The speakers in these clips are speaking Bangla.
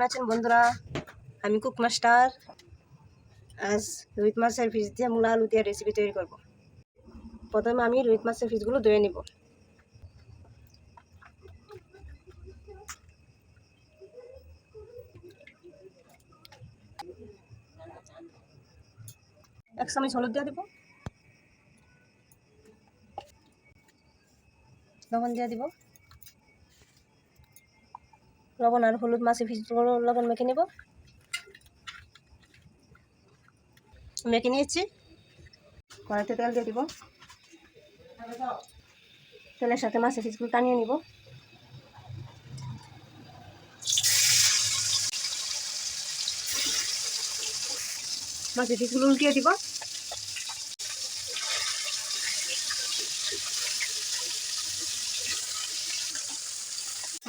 কেমন আছেন বন্ধুরা? আমি কুক মাস্টার। আজ রুইত মাছের ফিস দিয়ে মূলা, আলু দিয়ে রেসিপি তৈরি করব। প্রথমে আমি রুইত মাছের ফিসগুলো ধুয়ে নিব। এক চামচ হলুদ দিয়ে দিব। লবণ দিয়ে দিব। লবণ আর হলুদ মাছে ফিসগুলো লবণ মেখে নেব। মেখে নিয়েছি। কড়াইতে তেল দিয়ে দিব। তেলের সাথে মাছের ফিসগুলো টানিয়ে নিব। মাছের ফিসগুলো উল্টিয়ে দিব।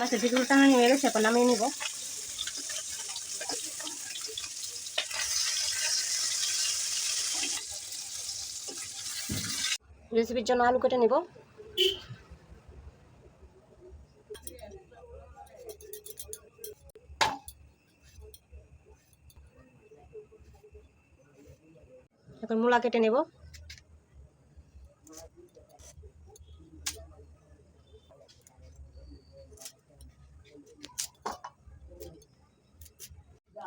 মাছের ফিসগুলো টানানি হয়ে গেছে, এখন নামিয়ে নিব। রেসিপির জন্য আলু কেটে নেব। এখন মূলা কেটে নেব।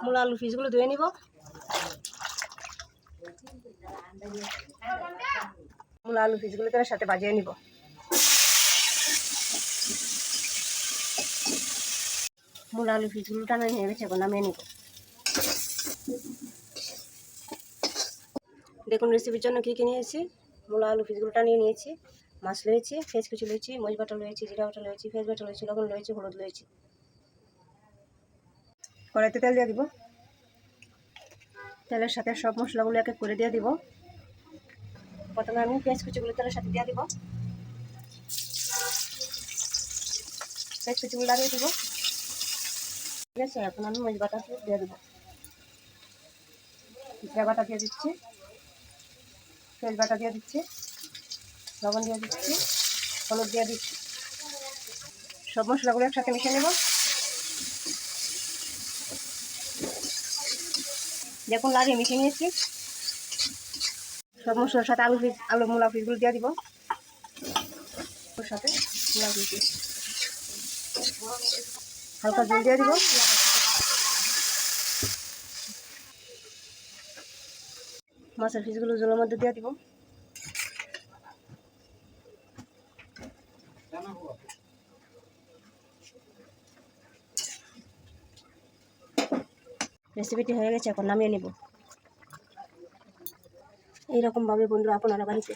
মূলা আলু ফিসগুলো ধুয়ে নিব। মূলা আলু ফিসগুলো তেলের সাথে বাজিয়ে নিব। মূলা আলু ফিসগুলো টানা নিয়ে গেছে এখন নামিয়ে নিব। দেখুন রেসিপির জন্য কী কী নিয়েছি? মূলা আলু ফিসগুলো টানিয়ে নিয়েছি। মাছ লয়েছি, ফেস কিছু লয়েছি, মরিচ বাটা লয়েছি, জিরা বাটা লয়েছি, ফেস বাটা লয়েছি, লবণ লয়েছি, হলুদ লয়েছি। কড়াইতে তেল দিয়ে দিব। তেলের সাথে সব মশলাগুলো এক করে দিয়ে দিব। প্রথমে আমি পেঁয়াজ কুচিগুলো তেলের সাথে দিয়ে দিব। পেঁয়াজ কুচিগুলো লাগিয়ে দিব। ঠিক আছে, এখন আমি মরিচ বাটা দিয়ে দেবো। জিরা বাটা দিয়ে দিচ্ছি। পেঁয়াজ বাটা দিয়ে দিচ্ছি। লবণ দিয়ে দিচ্ছি। হলুদ দিয়ে দিচ্ছি। সব মশলাগুলো একসাথে মিশিয়ে নেব। দেখুন, লাগিয়ে মিশিয়ে নিয়েছি। সব মশলার সাথে আলু পিস আলু মূলা পিসগুলো দিয়ে দিব। ওর সাথে মূলা পিস হালকা জল দিয়ে দিব। মাছের পিসগুলো জলের মধ্যে দিয়ে দিব। রেসিপিটি হয়ে গেছে, এখন নামিয়ে নেব। এইরকমভাবে বন্ধু আপনারা বাড়িতে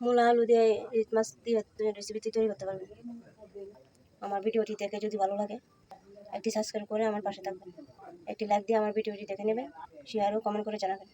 মূলা, আলু দিয়ে ইলিশ মাছ দিয়ে রেসিপিটি তৈরি করতে পারবেন। আমার ভিডিওটি দেখে যদি ভালো লাগে, একটি সাবস্ক্রাইব করে আমার পাশে থাকবেন একটি লাইক দিয়ে আমার ভিডিওটি দেখে নেবে শেয়ার ও কমেন্ট করে জানাবেন।